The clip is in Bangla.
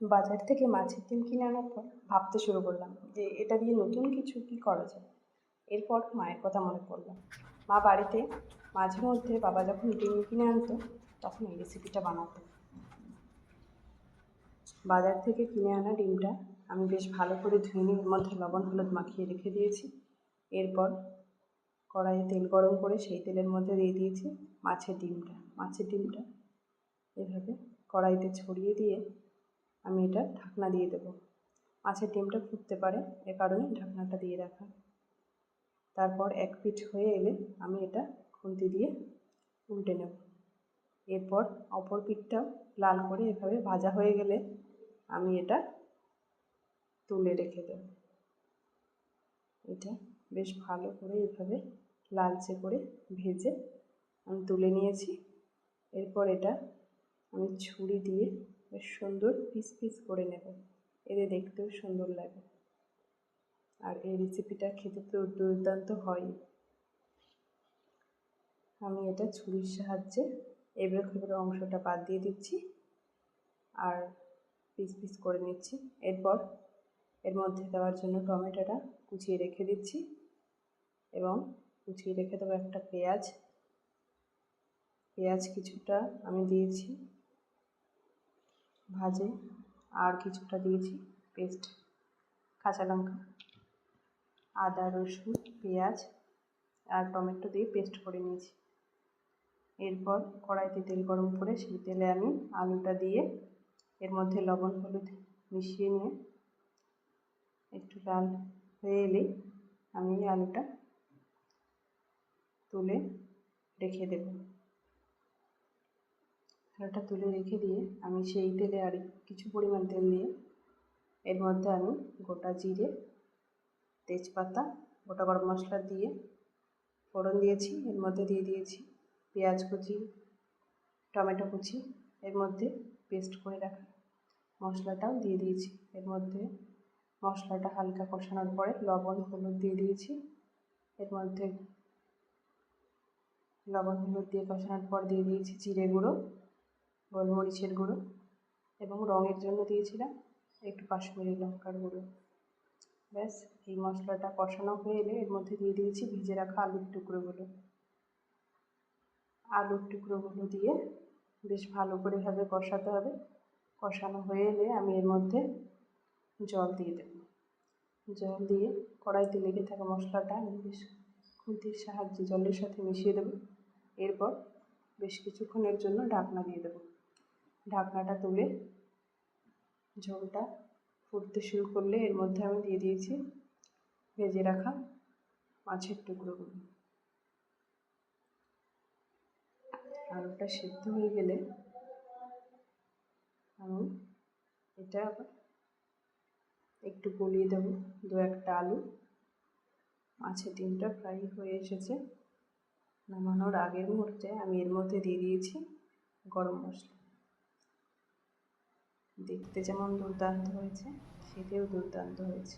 বাজার থেকে মাছের ডিম কিনে আনার পর ভাবতে শুরু করলাম যে এটা দিয়ে নতুন কিছু কী করা যায়। এরপর মায়ের কথা মনে পড়ল। মা বাড়িতে মাঝে মধ্যে বাবা যখন ডিম কিনে আনতো, তখন এই রেসিপিটা বানাতো। বাজার থেকে কিনে আনা ডিমটা আমি বেশ ভালো করে ধুয়ে নিয়ে এর মধ্যে লবণ, হলুদ মাখিয়ে রেখে দিয়েছি। এরপর কড়াইয়ে তেল গরম করে সেই তেলের মধ্যে দিয়ে দিয়েছি মাছের ডিমটা। মাছের ডিমটা এভাবে কড়াইতে ছড়িয়ে দিয়ে আমি এটা ঢাকনা দিয়ে দেবো। মাছের ডিমটা ফুটতে পারে, এ কারণে ঢাকনাটা দিয়ে রাখা। তারপর এক পিঠ হয়ে এলে আমি এটা খুন্তি দিয়ে উল্টে নেব। এরপর অপর পিঠটাও লাল করে এভাবে ভাজা হয়ে গেলে আমি এটা তুলে রেখে দেব। এটা বেশ ভালো করে এভাবে লালচে করে ভেজে আমি তুলে নিয়েছি। এরপর এটা আমি ছুরি দিয়ে বেশ সুন্দর পিস পিস করে নেব এতে দেখতেও সুন্দর লাগে। আর এই রেসিপিটা খেতে তো দুর্দান্ত হয়। আমি এটা ছুরির সাহায্যে এবড়ো খেবড়ো অংশটা বাদ দিয়ে দিচ্ছি আর পিস পিস করে নিচ্ছি। এরপর এর মধ্যে দেওয়ার জন্য টমেটোটা কুচিয়ে রেখে দিচ্ছি এবং কুচিয়ে রেখে দেবো একটা পেঁয়াজ। পেঁয়াজ কিছুটা আমি দিয়েছি। ভাজে আর কিছুটা দিয়েছি পেস্ট, কাঁচা লঙ্কা, আদা, রসুন, পেঁয়াজ আর টমেটো দিয়ে পেস্ট করে নিয়েছি। এরপর কড়াইতে তেল গরম করে সেই তেলে আমি আলুটা দিয়ে এর মধ্যে লবণ, হলুদ মিশিয়ে নিয়ে একটু লাল হয়ে এলেই আমি আলুটা তুলে রেখে দেব। আলুটা তুলে রেখে দিয়ে আমি সেই তেলে আর কিছু পরিমাণ তেল দিয়ে এর মধ্যে আমি গোটা জিরে, তেজপাতা, গোটা গরম মশলা দিয়ে ফোড়ন দিয়েছি। এর মধ্যে দিয়ে দিয়েছি পেঁয়াজ কুচি, টমেটো কুচি, এর মধ্যে পেস্ট করে রাখা মশলাটাও দিয়ে দিয়েছি। এর মধ্যে মশলাটা হালকা কষানোর পরে লবণ, হলুদ দিয়ে দিয়েছি। এর মধ্যে লবণ, হলুদ দিয়ে কষানোর পর দিয়ে দিয়েছি জিরে গুঁড়ো। গোলমরিচের গুঁড়ো এবং রঙের জন্য দিয়েছিলাম একটু কাশ্মীরি লঙ্কার গুঁড়ো। ব্যাস, এই মশলাটা কষানো হয়ে এলে এর মধ্যে দিয়ে দিয়েছি ভিজে রাখা আলুর টুকরোগুলো। আলুর টুকরোগুলো দিয়ে বেশ ভালো করে এভাবে কষাতে হবে। কষানো হয়ে এলে আমি এর মধ্যে জল দিয়ে দেব। জল দিয়ে কড়াইতে লেগে থাকা মশলাটা আমি বেশ খুন্তির সাহায্যে জলের সাথে মিশিয়ে দেবো। এরপর বেশ কিছুক্ষণের জন্য ঢাকনা দিয়ে দেবো। ঢাকনাটা তুলে ঝোলটা ফুটতে শুরু করলে এর মধ্যে আমি দিয়ে দিয়েছি ভেজে রাখা মাছের টুকরোগুলো। আলুটা সিদ্ধ হয়ে গেলে আমি এটা আবার একটু গলিয়ে দেবো, দু একটা আলু। মাছের ডিমটা ফ্রাই হয়ে এসেছে। নামানোর আগের মুহূর্তে আমি এর মধ্যে দিয়ে দিয়েছি গরম মশলা। দেখতে যেমন দুর্দান্ত হয়েছে খেতেও দুর্দান্ত হয়েছে।